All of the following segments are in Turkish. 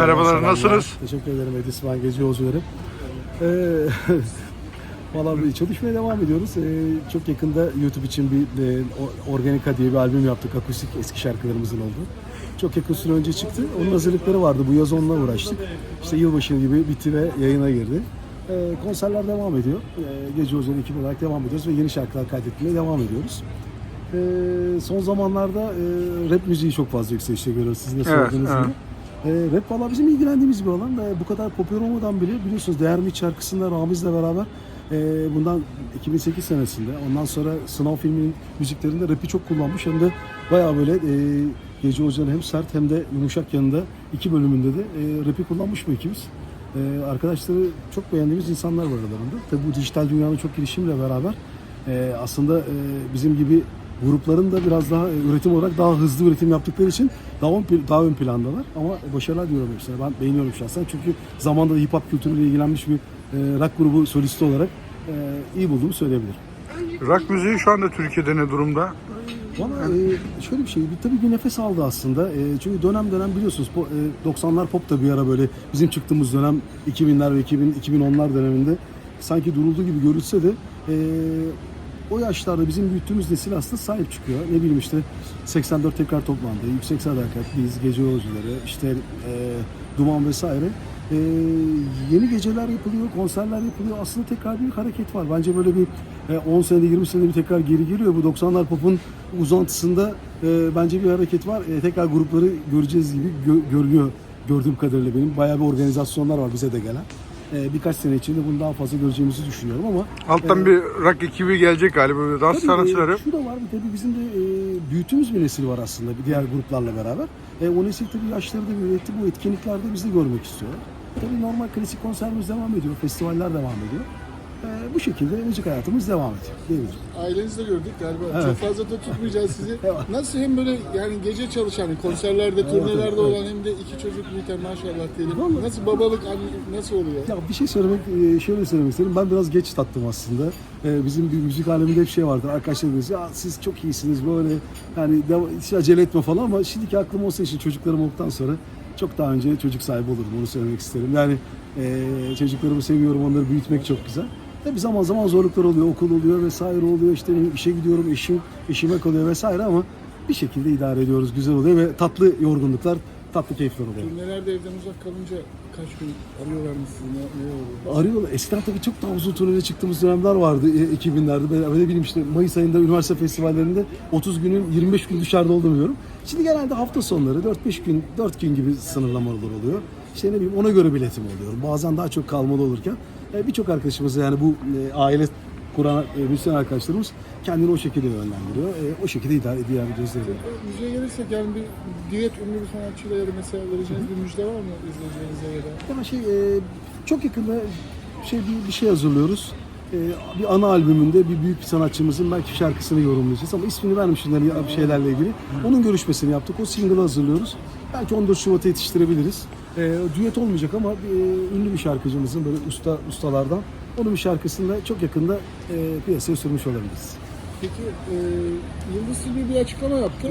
Merhabalar, selamlar. nasılsınız? Teşekkür ederim Edis ben Gece Yolcuları. Ee, Valla bir çalışmaya devam ediyoruz. Ee, çok yakında YouTube için bir e, Organika diye bir albüm yaptık. Akustik eski şarkılarımızın olduğu. Çok yakın süre önce çıktı. Onun hazırlıkları vardı. Bu yaz onunla uğraştık. İşte yılbaşı gibi bitti ve yayına girdi. Ee, konserler devam ediyor. Ee, Gece Yolcuları ekibi olarak devam ediyoruz ve yeni şarkılar kaydetmeye devam ediyoruz. Ee, son zamanlarda e, rap müziği çok fazla yükselişte görüyoruz. Siz de Evet, sorduğunuz evet. gibi. E, rap valla bizim ilgilendiğimiz bir alan. E, bu kadar popüler olmadan bile biliyorsunuz Değer Mi şarkısında Ramiz'le beraber e, bundan 2008 senesinde ondan sonra Sınav filminin müziklerinde rap'i çok kullanmış. Hem de bayağı böyle e, Gece Hoca'nın hem sert hem de yumuşak yanında iki bölümünde de e, rap'i kullanmış bu ikimiz. E, arkadaşları çok beğendiğimiz insanlar var aralarında. Tabi bu dijital dünyanın çok gelişimiyle beraber e, aslında e, bizim gibi grupların da biraz daha e, üretim olarak daha hızlı üretim yaptıkları için daha ön, daha ön plandalar. Ama başarılar diyorum hepsine. Ben beğeniyorum şahsen. Çünkü zamanda da hip hop kültürüyle ilgilenmiş bir e, rock grubu solisti olarak e, iyi bulduğumu söyleyebilirim. Rock müziği şu anda Türkiye'de ne durumda? Valla e, şöyle bir şey, bir, tabii bir nefes aldı aslında. E, çünkü dönem dönem biliyorsunuz po- e, 90'lar pop da bir ara böyle bizim çıktığımız dönem 2000'ler ve 2000, 2010'lar döneminde sanki duruldu gibi görülse de e, o yaşlarda bizim büyüttüğümüz nesil aslında sahip çıkıyor. Ne bileyim işte 84 tekrar toplandı, Yüksek Sadakat, biz Gece Yolcuları, işte e, Duman vesaire. E, yeni geceler yapılıyor, konserler yapılıyor. Aslında tekrar bir hareket var. Bence böyle bir e, 10 senede 20 senede bir tekrar geri geliyor. Bu 90'lar pop'un uzantısında e, bence bir hareket var. E, tekrar grupları göreceğiz gibi gö- görünüyor gördüğüm kadarıyla benim. Bayağı bir organizasyonlar var bize de gelen. E, birkaç sene içinde bunu daha fazla göreceğimizi düşünüyorum ama Alttan e, bir rock ekibi gelecek galiba. Dans Tabii, sanatçıları. e, Şu da var tabii bizim de e, büyüttüğümüz bir nesil var aslında bir diğer gruplarla beraber. E, o nesil tabii yaşları da büyüttü. Bu etkinliklerde bizi de görmek istiyorlar. Tabii normal klasik konserimiz devam ediyor. Festivaller devam ediyor. E, bu şekilde müzik hayatımız devam ediyor diyebilirim. Ailenizi de gördük galiba. Evet. Çok fazla da tutmayacağız sizi. Nasıl hem böyle yani gece çalışan, konserlerde, turnelerde evet. olan hem de iki çocuk büyüten maşallah diyelim. Vallahi- Nasıl babalık anne nasıl oluyor? Ya bir şey söylemek, e, şöyle söylemek isterim. Ben biraz geç tattım aslında. E, Bizim bir müzik aleminde hep şey vardır. Arkadaşlar diyoruz ya siz çok iyisiniz böyle yani hiç acele etme falan ama şimdiki aklım olsa için çocuklarım olduktan sonra çok daha önce çocuk sahibi olurum onu söylemek isterim. Yani e, çocuklarımı seviyorum onları büyütmek çok güzel. Tabii zaman zaman zorluklar oluyor, okul oluyor vesaire oluyor. İşte işe gidiyorum, eşim eşime kalıyor vesaire ama bir şekilde idare ediyoruz, güzel oluyor ve tatlı yorgunluklar, tatlı keyifler oluyor. Turnelerde evden uzak kalınca kaç gün arıyorlar mı sizi? Ne, ne oluyor? Arıyorlar. Eskiden tabii çok daha uzun turneye çıktığımız dönemler vardı e, 2000'lerde. Ben ne bileyim işte Mayıs ayında üniversite festivallerinde 30 günün 25 gün dışarıda olduğunu biliyorum. Şimdi genelde hafta sonları 4-5 gün, 4 gün gibi sınırlamalar oluyor. İşte ne bileyim ona göre biletim oluyor. Bazen daha çok kalmalı olurken birçok arkadaşımız yani bu e, aile kuran e, müzisyen arkadaşlarımız kendini o şekilde yönlendiriyor. E, o şekilde idare ediyoruz diyelim. Müziğe gelirsek yani bir düet ünlü bir sanatçıyla ya da mesela vereceğiniz bir müjde var mı izleyeceğinize ya da? Ya şey e, çok yakında şey bir, bir şey hazırlıyoruz. E, bir ana albümünde bir büyük bir sanatçımızın belki şarkısını yorumlayacağız ama ismini ya- şeylerle ilgili. Onun görüşmesini yaptık. O single'ı hazırlıyoruz. Belki 14 Şubat'a yetiştirebiliriz. E, düet olmayacak ama e, ünlü bir şarkıcımızın böyle usta ustalardan onun bir şarkısını da çok yakında e, piyasaya sürmüş olabiliriz. Peki e, Yıldız Tilbe bir açıklama yaptı.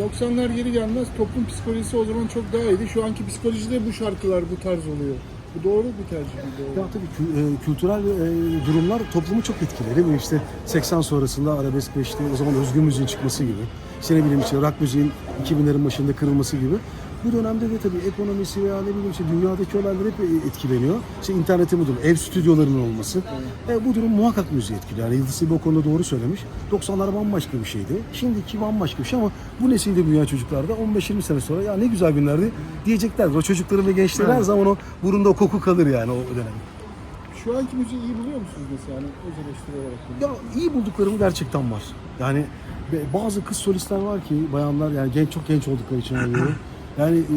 90'lar geri gelmez. Toplum psikolojisi o zaman çok daha iyiydi. Şu anki psikolojide bu şarkılar bu tarz oluyor. Bu doğru bir tercih? Doğru. Ya tabii kü- e, kültürel e, durumlar toplumu çok etkiledi. Değil mi? İşte 80 sonrasında arabesk ve işte o zaman özgün müziğin çıkması gibi. İşte ne bileyim işte rock müziğin 2000'lerin başında kırılması gibi. Bu dönemde de tabii ekonomisi veya ne bileyim işte dünyadaki olaylar hep etkileniyor. İşte internete bu durum, ev stüdyolarının olması. E, bu durum muhakkak müziği etkiliyor. Yani Yıldız Tilbe o konuda doğru söylemiş. 90'lar bambaşka bir şeydi. Şimdiki bambaşka bir şey ama bu nesilde büyüyen çocuklar da 15-20 sene sonra ya ne güzel günlerdi diyecekler. O çocukların ve gençlerin her zaman o burunda o koku kalır yani o dönem. Şu anki müziği iyi buluyor musunuz mesela? Hani öz eleştiri olarak. Ya iyi bulduklarım gerçekten var. Yani bazı kız solistler var ki bayanlar yani genç çok genç oldukları için oluyor. Yani e,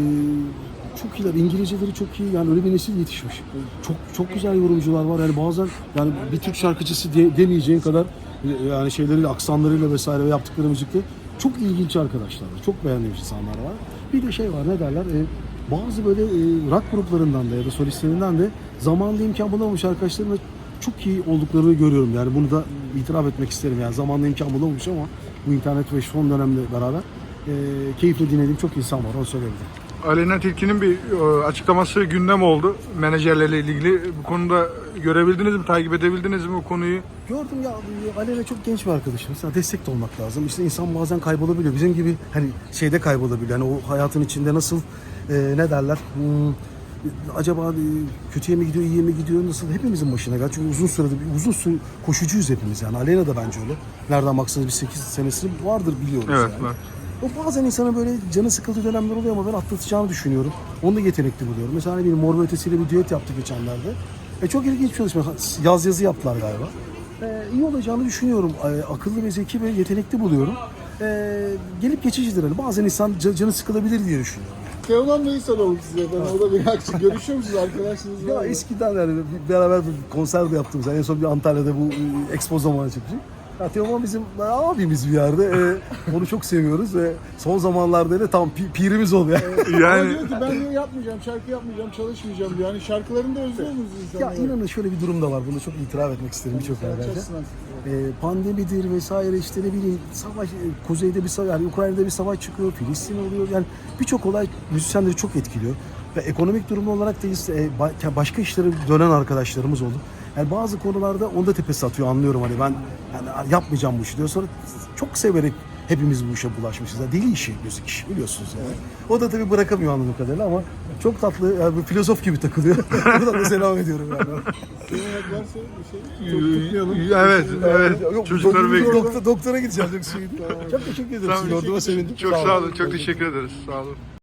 çok iyiler. İngilizceleri çok iyi. Yani öyle bir nesil yetişmiş. Çok çok güzel yorumcular var. Yani bazen yani bir Türk şarkıcısı diye, demeyeceğin kadar e, yani şeyleriyle, aksanlarıyla vesaire ve yaptıkları müzikte çok ilginç arkadaşlar var. Çok beğendiğim insanlar var. Bir de şey var ne derler? E, bazı böyle e, rock gruplarından da ya da solistlerinden de zamanında imkan bulamamış arkadaşlarımla çok iyi olduklarını görüyorum. Yani bunu da itiraf etmek isterim. Yani zamanında imkan bulamamış ama bu internet ve son dönemle beraber e, keyifle dinlediğim çok insan var. Onu söyleyebilirim. Aleyna Tilki'nin bir e, açıklaması gündem oldu menajerlerle ilgili. Bu konuda görebildiniz mi, takip edebildiniz mi bu konuyu? Gördüm ya Aleyna çok genç bir arkadaşımız. Yani destek de olmak lazım. İşte insan bazen kaybolabiliyor. Bizim gibi hani şeyde kaybolabiliyor. Hani o hayatın içinde nasıl e, ne derler? Hmm, acaba e, kötüye mi gidiyor, iyiye mi gidiyor nasıl? Hepimizin başına geldi. Çünkü uzun sürede bir uzun süre koşucuyuz hepimiz yani. Aleyna da bence öyle. Nereden baksanız bir 8 senesi vardır biliyoruz Evet, yani. var. O bazen insana böyle canı sıkıldığı dönemler oluyor ama ben atlatacağını düşünüyorum. Onu da yetenekli buluyorum. Mesela bir Mor ve Ötesi'yle bir düet yaptık geçenlerde. E, çok ilginç bir çalışma. Yaz yazı yaptılar galiba. E, iyi olacağını düşünüyorum. E, akıllı ve zeki ve yetenekli buluyorum. E, gelip geçicidir hani. Bazen insan ca- canı sıkılabilir diye düşünüyorum. Teoman Bey'i soralım size. Ben orada bir akçı. Görüşüyor musunuz arkadaşınız Ya eskiden yani beraber bir konser de yaptığımız. En son bir Antalya'da bu expo zamanı çıkacak. Ya Teoman bizim abimiz bir yerde. E, onu çok seviyoruz ve son zamanlarda da tam pi- pirimiz oluyor. Yani diyor ki ben diyor yapmayacağım, şarkı yapmayacağım, çalışmayacağım diyor. Yani şarkılarını da özlüyor musunuz Ya insanları? inanın şöyle bir durum da var. Bunu çok itiraf etmek isterim birçok yerde. Açısından. Ee, pandemidir vesaire işte ne bileyim savaş, e, kuzeyde bir savaş, yani Ukrayna'da bir savaş çıkıyor, Filistin oluyor. Yani birçok olay müzisyenleri çok etkiliyor. Ve ekonomik durum olarak da işte, e, ba- başka işlere dönen arkadaşlarımız oldu. Yani bazı konularda onda tepesi atıyor anlıyorum hani ben yani yapmayacağım bu işi diyor. Sonra çok severek hepimiz bu işe bulaşmışız. Yani deli işi müzik işi biliyorsunuz yani. O da tabii bırakamıyor anladığım kadarıyla ama çok tatlı yani bir filozof gibi takılıyor. Buradan da selam ediyorum yani. Şey. Çok evet, evet. Yok, Çocukları doktor- bekliyor. doktor- doktora gideceğim çok. Çok teşekkür ederim. Tamam, Gördüğüme sevindim. Çok sağ olun, çok teşekkür ederiz. Sağ olun.